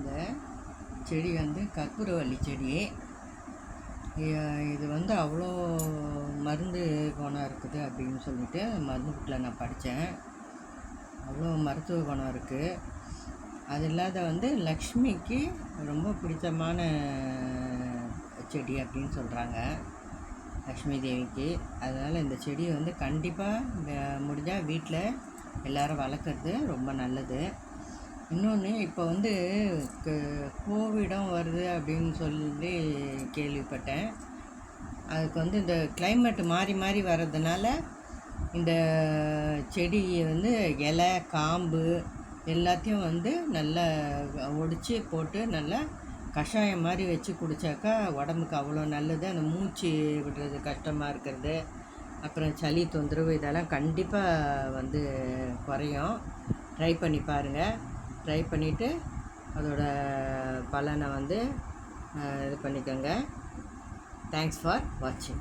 இந்த செடி வந்து கற்பூரவள்ளி செடி. இது வந்து அவ்வளோ மருந்து குணம் இருக்குது அப்படின்னு சொல்லிட்டு மருந்து புக்கில் நான் படித்தேன். அவ்வளோ மருத்துவ குணம் இருக்குது அது இல்லாத வந்து லக்ஷ்மிக்கு ரொம்ப பிடித்தமான செடி அப்படின்னு சொல்கிறாங்க லக்ஷ்மி தேவிக்கு. அதனால் இந்த செடியை வந்து கண்டிப்பாக முடிஞ்சால் வீட்டில் எல்லோரும் வளர்க்குறது ரொம்ப நல்லது. இன்னொன்று இப்போ வந்து க- கோவிடும் வருது அப்படின்னு சொல்லி கேள்விப்பட்டேன். அதுக்கு வந்து இந்த கிளைமேட் மாறி மாறி வர்றதுனால இந்த செடி வந்து இலை காம்பு எல்லாத்தையும் வந்து நல்லா ஒடிச்சு போட்டு நல்லா கஷாயம் மாதிரி வச்சு குடித்தாக்கா உடம்புக்கு அவ்வளோ நல்லது. அந்த மூச்சு விடுறது கஷ்டமாக இருக்கிறது. அப்புறம் சளி தொந்தரவு இதெல்லாம் கண்டிப்பாக வந்து குறையும். ட்ரை பண்ணி பாருங்கள் ட்ரை பண்ணிவிட்டு அதோட பலனை வந்து இது பண்ணிக்கோங்க. தேங்க்ஸ் ஃபார் வாட்சிங்